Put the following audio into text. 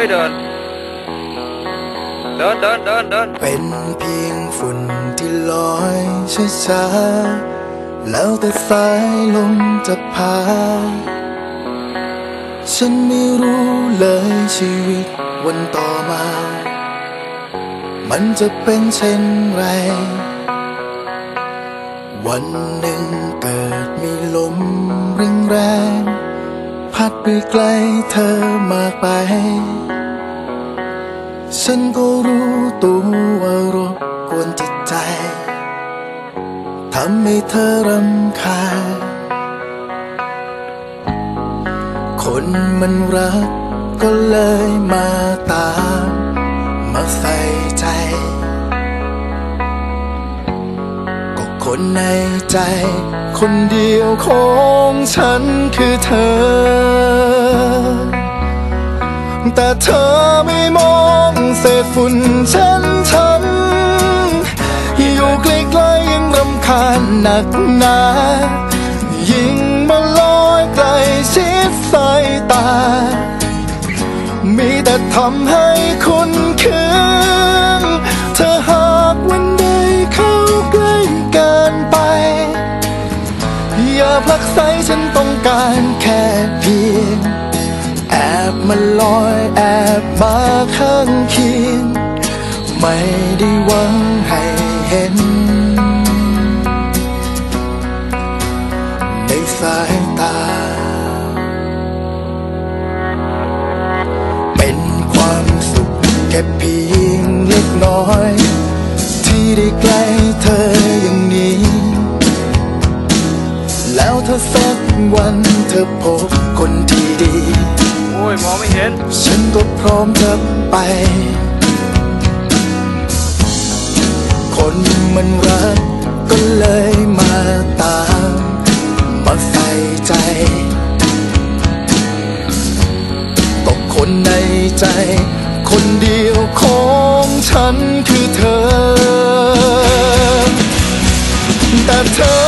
ฮ้ยเดิน เดินเดินเดินเดินเป็นเพียงฝุ่นที่ลอยช้าๆแล้วแต่สายลมจะพา ฉันไม่รู้เลยชีวิตวันต่อมา มันจะเป็นเช่นไร วันหนึ่งเกิดมีลมแรงแรงๆพัดไปไกลเธอมากไป ฉันก็รู้ตัวว่ารบกวนจิตใจ ทำให้เธอรำคาญ คนมันรักก็เลยมาตาม มาใส่ใจ ก็คนในใจ คนเดียวของฉันคือเธอ แต่เธอไม่มอง ฝุ่นเช่นฉันอยู่ใกล้ๆยังรำคาญหนักหนายิ่งมาลอยใกลชิดสายตา มีแต่ทำให้คุณคืนเธอหากวันใดเข้าใกล้เกินไป อย่าผลักไสฉันต้องการแค่เพียงแอบมาลอยแอบมาข้างเคียง ไม่ได้หวังให้เห็น ในสายตา เป็นความสุขแค่เพียงเล็กน้อย ที่ได้ใกล้เธออย่างนี้ แล้วถ้าสักวันเธอพบคนที่ดี โอ้ย มองไม่เห็น ฉันก็พร้อมจะไป มันรักก็เลยมาตามมาใส่ใจ ตกคนในใจ คนเดียวของฉันคือเธอ แต่เธอ